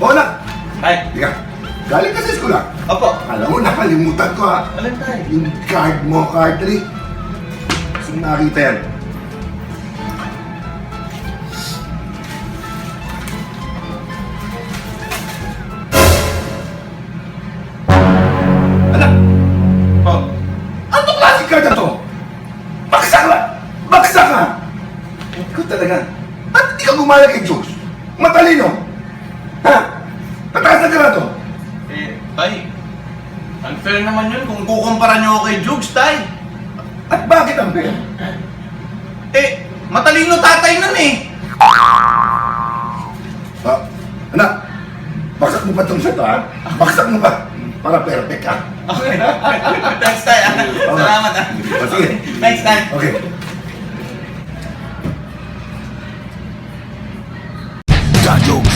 Anak, Tay. Teka, galing ka sa school ah. Opo. Alam mo, nakalimutan ko ah. Alin tay? Yung card mo, card 3. Gusto mo nakita yan. Anak, Oh. ano klaseng card na to? Baksak ka! Baksak ka! Ikaw talaga. Ba't hindi ka gumaya kay Jokes? Matalino! Ha? Patakas na ka na to! Eh, tay. Unfair naman yun kung kukumpara niyo ako kay Jugs, tay. At bakit ang pera? Eh, matalino tatay nun eh. Ah, anak, baksak mo pa itong set ha? Baksak mo pa. Para perfect ha? Okay. Thanks, tay. ah. Salamat ah. O, sige. Thanks, tay. Okay. Jajok